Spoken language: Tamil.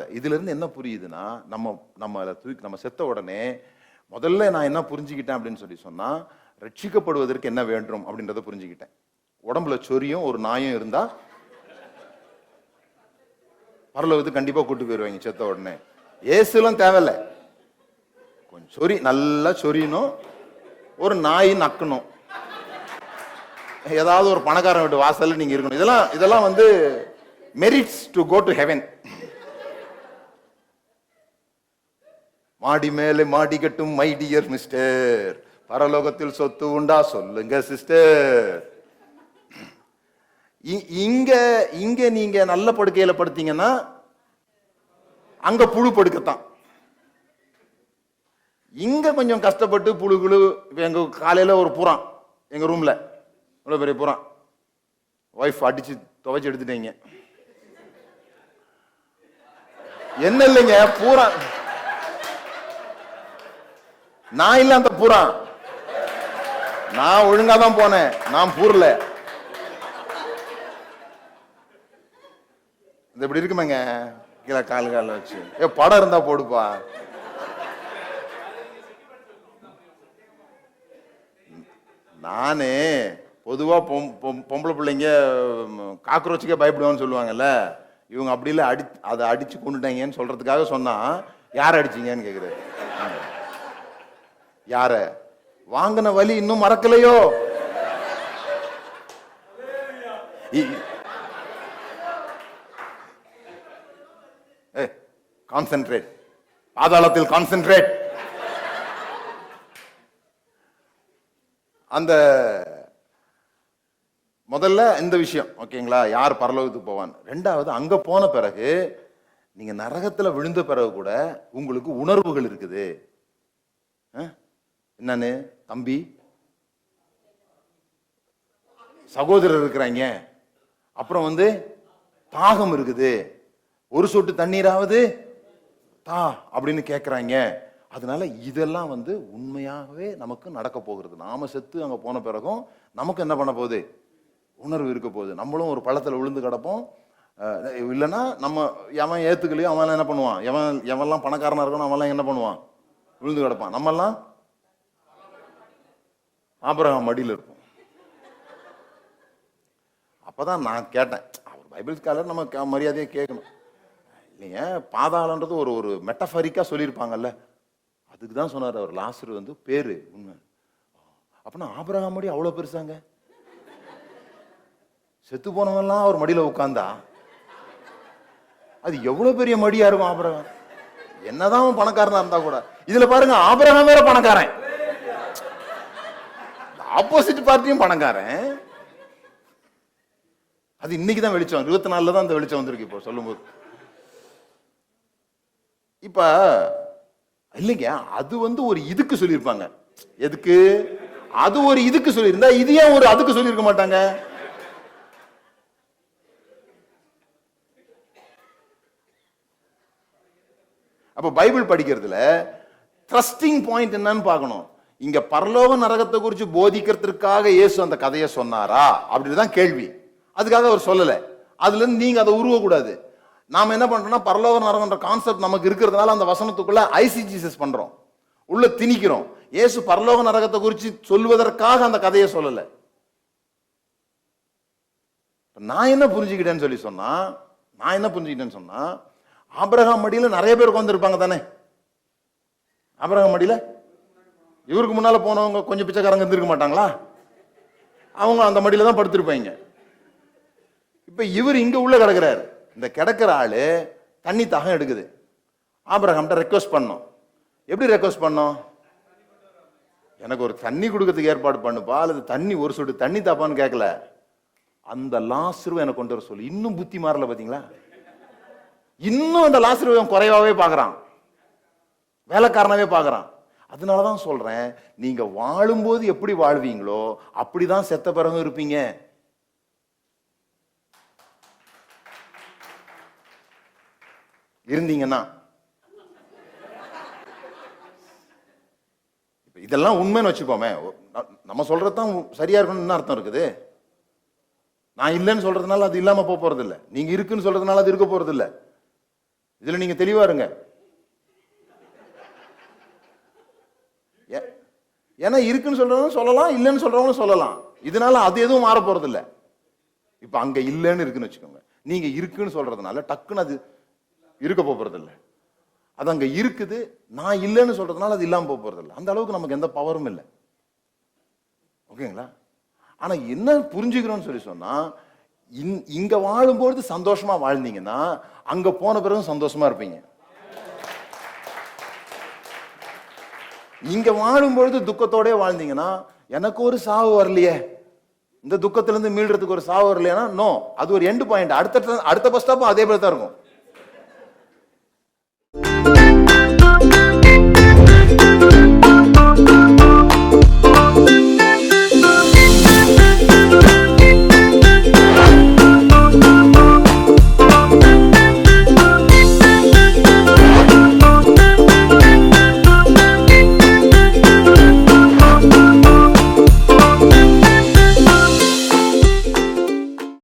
கதை இதுலேருந்து என்ன புரியுதுன்னா நம்ம நம்ம தூக்கி நம்ம செத்த உடனே முதல்ல நான் என்ன புரிஞ்சுக்கிட்டேன் அப்படின்னு சொல்லி சொன்னால் ரட்சிக்கப்படுவதற்கு என்ன வேண்டும் அப்படின்றத புரிஞ்சுக்கிட்டேன். உடம்புல சொரியும் ஒரு நாயும் இருந்தால் பரலோகத்துக்கு கண்டிப்பாக கூட்டு போயிடுவாங்க செத்த உடனே. ஏசுலாம் தேவையில்ல. கொஞ்சம் சொரி நல்லா சொரியணும். ஒரு நாய் நக்கணும். ஏதாவது ஒரு பணக்காரன் வீட்டு வாசல்ல நீங்க இருக்கணும். இதெல்லாம் இதெல்லாம் வந்து merits to go to heaven மாடி மேலே மாடி கட்டும் மை டியர் மிஸ்டர் பரலோகத்தில் சொத்து உண்டா? சொல்லுங்க சிஸ்டர் இங்க இங்க நீங்க நல்ல படுக்கையில படுத்தீங்கன்னா அங்க புழு படுக்கத்தான். இங்க கொஞ்சம் கஷ்டப்பட்டு புழு குழு இப்ப எங்க காலையில ஒரு புறான் எங்க ரூம்ல இவ்வளவு பெரிய புறான். ஒய்ஃப் அடிச்சு துவைச்சு எடுத்துட்டீங்க. என்ன இல்லைங்க பூரா நான் இல்ல அந்த பூரா. நான் ஒழுங்கா தான் போனேன். நான் பூர்ல. இது இப்படி இருக்குமேங்க? கீழே கால் கால வச்சு. ஏ படம் இருந்தா போடுப்பா. நானே பொதுவா பொம்- பொம்- பொம்பளை பிள்ளைங்க காக்ரோச்சுக்கே பயப்படுவான்னு சொல்லுவாங்கல்ல. இவங்க அப்படி இல்லை அடி அதை அடிச்சு கொண்டுட்டாங்கன்னு சொல்றதுக்காக சொன்னா யார் அடிச்சீங்கன்னு கேட்குறது யார? வாங்கின வலி இன்னும் மறக்கலையோ? கான்சென்ட்ரேட் பாதாளத்தில் கான்சென்ட்ரேட் அந்த முதல்ல இந்த விஷயம் ஓகேங்களா? யார் பரலோகத்துக்கு போவான் ரெண்டாவது அங்க போன பிறகு நீங்க நரகத்துல விழுந்த பிறகு கூட உங்களுக்கு உணர்வுகள் இருக்குது. என்னன்னு? தம்பி? சகோதரர் இருக்கிறாங்க. அப்புறம் வந்து தாகம் இருக்குது. ஒரு சொட்டு தண்ணீராவது தா அப்படின்னு கேட்குறாங்க அதனால இதெல்லாம் வந்து உண்மையாகவே நமக்கு நடக்க போகிறது. நாம செத்து அங்கே போன பிறகும் நமக்கு என்ன பண்ண போகுது? உணர்வு இருக்க போகுது. நம்மளும் ஒரு பழத்தில் விழுந்து கிடப்போம். இல்லைன்னா நம்ம எவன் ஏற்றுக்கலையோ அவன்லாம் என்ன பண்ணுவான்? எவன் எவன்லாம் பணக்காரனாக இருக்கணும் அவன்லாம் என்ன பண்ணுவான்? விழுந்து கிடப்பான். நம்மெல்லாம் ஆபிரகாம் மடியில் இருக்கும். அப்போதான் நான் கேட்டேன் அவர் பைபிள் ஸ்காலர் நம்ம கே- கேட்கணும். இல்லைங்க பாதாளன்றது ஒரு ஒரு மெட்டஃபரிக்காக சொல்லியிருப்பாங்கல்ல. அதுக்கு தான் சொன்னார் அவர் லாஸ்டர் வந்து பேர் உண்மை. அப்படின்னா ஆபரகம் மடி அவ்வளோ பெருசாங்க? செத்து போனவெல்லாம் அவர் மடியில் உட்காந்தா அது எவ்வளோ பெரிய மடியா இருக்கும் ஆபரகம்? என்னதான் பணக்காரனாக பணக்காரனா இருந்தா கூட. இதுல பாருங்க ஆபரகம் வேற பணக்காரன். ஆப்போசிட் பார்ட்டியும் பணக்காரன். அது இன்னைக்கு தான் வெளிச்சம் இருபத்தி நாலுல தான் அந்த வெளிச்சம் வந்திருக்கு இப்போ சொல்லும்போது. இப்ப இல்லைங்க அது வந்து ஒரு இதுக்கு சொல்லியிருப்பாங்க. எதுக்கு? அது ஒரு இதுக்கு சொல்லியிருந்தா இது ஏன் ஒரு அதுக்கு சொல்லியிருக்க மாட்டாங்க? அப்ப பைபிள் படிக்கிறதுல ட்ரஸ்டிங் பாயிண்ட் என்னன்னு பார்க்கணும். இங்க பரலோக நரகத்தை குறித்து போதிக்கிறதுக்காக இயேசு அந்த கதையை சொன்னாரா? அப்படின்னு தான் கேள்வி. அதுக்காக அவர் சொல்லலை. அதுலேருந்து நீங்கள் அதை உருவக்கூடாது. நாம் என்ன பண்ணுறோம்னா பரலோக நரகன்ற கான்செப்ட் நமக்கு இருக்கிறதுனால அந்த வசனத்துக்குள்ள ஐசிஜிசஸ் பண்ணுறோம் உள்ளே திணிக்கிறோம். இயேசு பரலோக நரகத்தை குறித்து சொல்வதற்காக அந்த கதையை சொல்லலை. நான் என்ன புரிஞ்சுக்கிட்டேன்னு சொல்லி சொன்னால் நான் என்ன புரிஞ்சுக்கிட்டேன்னு சொன்னால் ஆபிரகாம் மடியில் நிறைய பேர் உட்காந்துருப்பாங்க தானே? ஆபிரகாம் மடியில்? இவருக்கு முன்னால் போனவங்க கொஞ்சம் பிச்சைக்காரங்க இருந்திருக்க மாட்டாங்களா? அவங்க அந்த மடியில் தான் படுத்திருப்பாங்க. இப்போ இவர் இங்கே உள்ளே கிடக்கிறாரு. இந்த கிடக்கிற ஆள் தண்ணி தாகம் எடுக்குது. ஆபிரகாம்கிட்ட ரெக்வஸ்ட் பண்ணோம். எப்படி ரெக்வஸ்ட் பண்ணோம்? எனக்கு ஒரு தண்ணி கொடுக்கறதுக்கு ஏற்பாடு பண்ணுப்பா அல்லது தண்ணி ஒரு சொட்டு தண்ணி தாப்பான்னு கேட்கல அந்த லாஸ்ருவை எனக்கு கொண்டு வர சொல்லு. இன்னும் புத்தி மாறல பார்த்தீங்களா இன்னும் அந்த லாஸ்ருவை குறைவாகவே பார்க்கறான் வேலைக்காரனாவே பார்க்குறான் அதனால தான் சொல்கிறேன் நீங்கள் வாழும்போது எப்படி வாழ்வீங்களோ அப்படி தான் செத்த பிறகும் இருப்பீங்க. இருந்தீங்கன்னா. இதெல்லாம் உண்மைன்னு வச்சுப்போமே ந- நம்ம சொல்றது தான் சரியா இருக்கணும்னு என்ன அர்த்தம் இருக்குது? நான் இல்லைன்னு சொல்றதுனால அது இல்லாம போக போறது இல்ல நீங்க இருக்குன்னு சொல்றதுனால அது இருக்க போறது இல்ல இதுல நீங்க தெளிவா இருங்க ஏ- ஏன்னா இருக்குன்னு சொல்றவங்க சொல்லலாம் இல்லைன்னு சொல்றவங்க சொல்லலாம். இதனால அது எதுவும் மாற போறது இல்ல இப்ப அங்க இல்லைன்னு இருக்குன்னு வச்சுக்கோங்க. நீங்க இருக்குன்னு சொல்றதுனால டக்குன்னு அது இருக்க போறது இல்ல அது அங்க இருக்குது நான் இல்லைன்னு சொல்றதுனால அது இல்லாம போக போறது இல்ல அந்த அளவுக்கு நமக்கு எந்த பவரும் இல்லை. ஓகேங்களா? ஆனா என்ன புரிஞ்சுக்கிறோன்னு சொல்லி சொன்னா இந்- இங்க வாழும்பொழுது சந்தோஷமா வாழ்ந்தீங்கன்னா அங்க போன பிறகு சந்தோஷமா இருப்பீங்க. இங்க வாழும்பொழுது துக்கத்தோடயே வாழ்ந்தீங்கன்னா எனக்கு ஒரு சாவு வரலையே. இந்த துக்கத்துல இருந்து மீள்றதுக்கு ஒரு சாவு வரலையானா? நோ அது ஒரு எண்டு பாயிண்ட் அடுத்த அடுத்த பஸ் ஸ்டாப்பும் அதே போல தான் இருக்கும்.